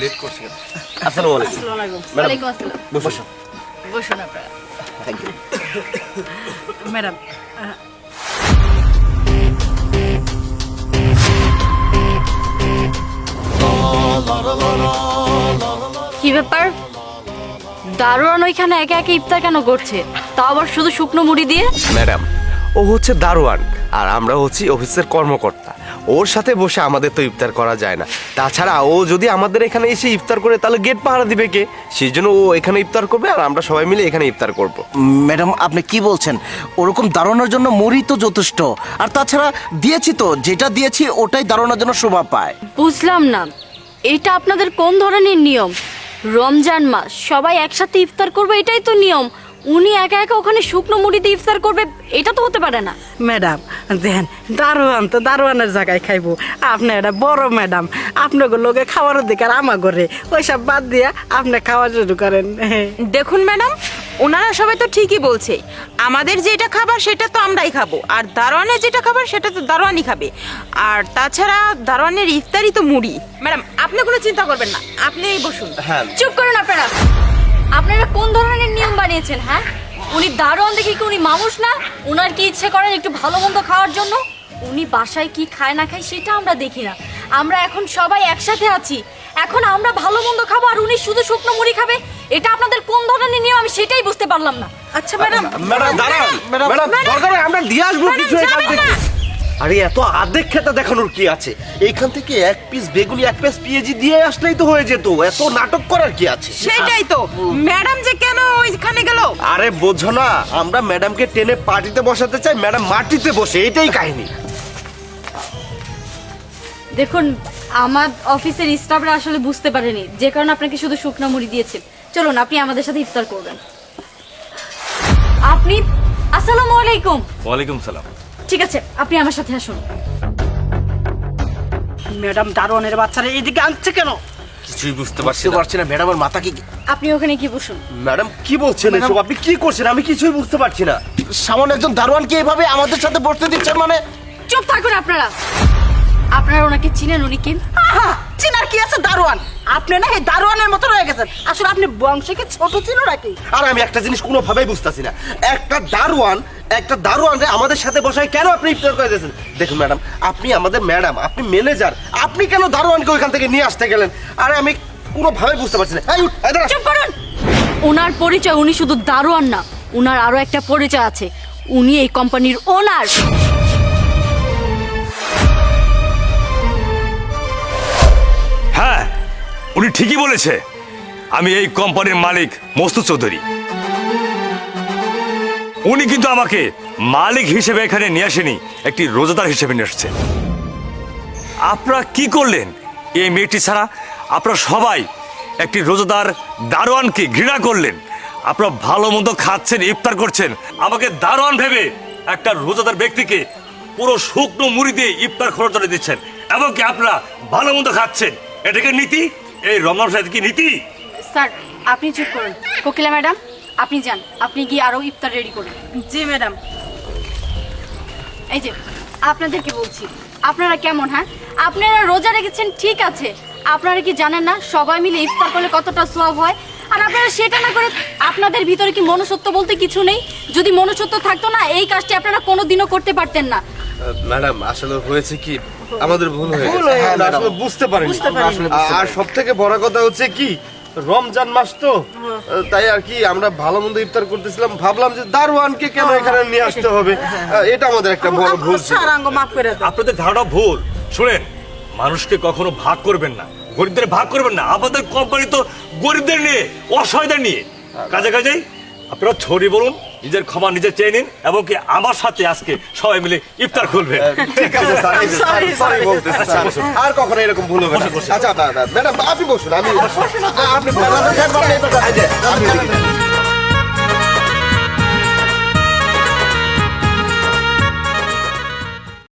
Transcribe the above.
Late করছি। আসসালামু আলাইকুম। ওয়ালাইকুম আসসালাম। বসুন বসুন আপনারা। থ্যাংক ইউ ম্যাডাম কি ব্যাপার? দারোয়ান ওইখানে একা একা ইফতার কেন করছে? তাও আবার শুধু শুকনো মুড়ি দিয়ে? ম্যাডাম ও হচ্ছে দারোয়ান আর আমরা হচ্ছি অফিসের কর্মকর্তা। ওর সাথে বসে আমাদের তো ইফতার করা যায় না। তাছাড়া ও যদি আমাদের এখানে এসে ইফতার করে তাহলে গেট পাহারা দিবে কে? সেই জন্য ও এখানে ইফতার করবে আর আমরা সবাই মিলে এখানে ইফতার করব। ম্যাডাম আপনি কি বলছেন? ওরকম দাঁড়ানোর জন্য মরি তো যথেষ্ট। আর তাছাড়া দিয়েছি তো যেটা দিয়েছি ওটাই দাঁড়ানোর জন্য শোভা পায়। বুঝলাম না। এটা আপনাদের কোন ধরনের নিয়ম? রমজান মাস সবাই একসাথে ইফতার করবে এটাই তো নিয়ম। উনি একা একা ওখানে শুকনো মুড়িতে ইফতার করবে এটা তো হতে পারে না। ম্যাডাম দেন দারোয়ান তো দারোয়ানের জায়গায় খাইবো। আপনি এটা বড় ম্যাডাম আপনাকে লোকে খাওয়ার অধিকার আমা করে ওইসব বাদ দিয়া আপনি খাওয়া শুরু করেন। দেখুন ম্যাডাম ওনারা সবাই তো ঠিকই বলছে। আমাদের যেটা খাবার সেটা তো আমরাই খাব আর দারোয়ানের যেটা খাবার সেটা তো দারোয়ানই খাবে। আর তাছাড়া দারোয়ানের ইফতারই তো মুড়ি। ম্যাডাম আপনি কোনো চিন্তা করবেন না আপনি বসুন। হ্যাঁ। চুপ করুন আপনারা। বানিয়েছেন হ্যাঁ? উনি দারোয়ান দেখি কি উনি মানুষ না? উনার কি ইচ্ছে করেন একটু ভালো মন্দ খাওয়ার জন্য? উনি বাসায় কি খায় না খায় সেটা আমরা দেখি না। আমরা এখন সবাই একসাথে আছি। এখন আমরা ভালো মন্দ খাব আর উনি শুধু শুকনো মুড়ি খাবে? এটা আপনাদের কোন ধরনের নিয়ম? আমি সেটাই বুঝতে পারলাম না। আচ্ছা ম্যাডাম। ম্যাডাম দাঁড়ান। ম্যাডাম দরকার আমরা দিয়ে আসব কিছু এখান থেকে আরে এত আর্ধেক খেতা দেখানোর কি আছে? এইখান থেকে এক পিস বেগুনি এক পিস পেঁয়াজি দিয়ে আসলেই তো হয়ে যেত। এত নাটক করার কি আছে? সেটাই তো। ম্যাডাম যে কেন ওইখানে গেল? আরে বোঝো না আমরা ম্যাডামকে টেনে পার্টিতে বসাতে চাই ম্যাডাম মাটিতে বসে এটাই কাহিনী। দেখুন আমার অফিসের স্টাফরা আসলে বুঝতে পারেনি যে কারণে আপনাকে শুধু শুকনো মুড়ি দিয়েছে চলুন আপনি আমাদের সাথে ইফতার করবেন। আপনি আসসালামু আলাইকুম। ওয়ালাইকুম সালাম। ঠিক আছে আপনি আমার সাথে আসুন। ম্যাডাম দারোয়ানের বাচ্চারা এইদিকে আনছে কেন? কিছুই বুঝতে পারছি পারছি না ম্যাডামের মাথা কি আপনি ওখানে কি বসুন। ম্যাডাম কি বলছেন এসব? আপনি কি করছেন? আমি কিছুই বুঝতে পারছি না। সামনে একজন দারোয়ানকে এভাবে আমাদের সাথে বসতে দিচ্ছেন মানে? চুপ থাকুন আপনারা। আপনারা ওনাকে চিনেন উনি কে? চিনার কি আছে দারোয়ান? আপনি না এই দারোয়ানের মতো রয়ে গেছেন। আসলে আপনি বংশে কি ছোট ছিল নাকি? আর আমি একটা জিনিস কোনোভাবেই বুঝতেছি না। একটা দারোয়ান একটা দারোয়ান রে আমাদের সাথে বসায় কেন আপনি ইফতার করে দিয়েছেন দেখুন ম্যাডাম আপনি আমাদের ম্যাডাম আপনি ম্যানেজার আপনি কেন দারোয়ানকে ওইখান থেকে নিয়ে আসতে গেলেন? আরে আমি কোনোভাবেই বুঝতে পারছি না। এই উঠ, এই দাঁড়া। চুপ করুন! ওনার পরিচয় উনি শুধু দারোয়ান না উনার আরও একটা পরিচয় আছে। উনি এই কোম্পানির ওনার। হ্যাঁ উনি ঠিকই বলেছে। আমি এই কোম্পানির মালিক মস্তু চৌধুরী। উনি কিন্তু আমাকে মালিক হিসেবে এখানে নিয়ে আসেনি, একটি রোজাদার হিসেবে নিয়ে এসেছে। আপনারা কি করলেন এই মেয়েটি ছাড়া? আপনারা সবাই একটি রোজাদার দারোয়ানকে ঘৃণা করলেন। আপনারা ভালো মন্দ খাচ্ছেন, ইফতার করছেন। আমাকে দারোয়ান ভেবে একটা রোজাদার ব্যক্তিকে পুরো শুকনো মুড়ি দিয়ে ইফতার খরচ করে দিচ্ছেন। এমনকি আপনারা ভালো মন্দ খাচ্ছেন। এটাকে নীতি? এই রমজান সাহেব কি নীতি? স্যার, আপনি চুপ করুন। কোকিলা ম্যাডাম আপনি যান আপনি গিয়ে আরও ইফতার রেডি করুন। জি ম্যাডাম এই যে আপনাদেরকে বলছি আপনারা কেমন হ্যাঁ? আপনারা রোজা রেখেছেন ঠিক আছে। আপনারা কি জানেন না সবাই মিলে ইফতার করলে কতটা সোয়াব হয়? আর আপনারা সেটা না করে আপনাদের ভিতরে কি মনুষ্যত্ব বলতে কিছু নেই? যদি মনুষ্যত্ব থাকতো না এই কাজটি আপনারা কোনোদিনও করতে পারতেন না। ম্যাডাম আসলে হয়েছে কি আমাদের ভুল হয়ে গেছে। আসলে বুঝতে পারিনি। বুঝতে পারিনি। আর সব থেকে বড় কথা হচ্ছে কি রমজান মাস তো তাই আর কি আমরা ভালো মন্দ ইফতার করতেছিলাম। ভাবলাম যে দারোয়ানকে কেন এখানে নিয়ে আসতে হবে? এটা আমাদের একটা বড় ভুল আপনাদের ধারণা ভুল। শুনেন মানুষকে কখনো ভাগ করবেন না। গরিবদের ভাগ করবেন না। আমাদের কোম্পানি তো গরিবদের নিয়ে অসহায়দের নিয়ে। কাজে কাজেই আপনারা ছড়ি বলুন নিজের ক্ষমা নিজে চেয়ে নিন এবং কি আমার সাথে আজকে সবাই মিলে ইফতার খুলবে ঠিক আছে স্যার এই যে, সরি সরি. বলতেছি, স্যার। আর কখনো এরকম ভুল হবে না আচ্ছা ম্যাডাম আপনি বসুন আমি আপনি বসুন আপনি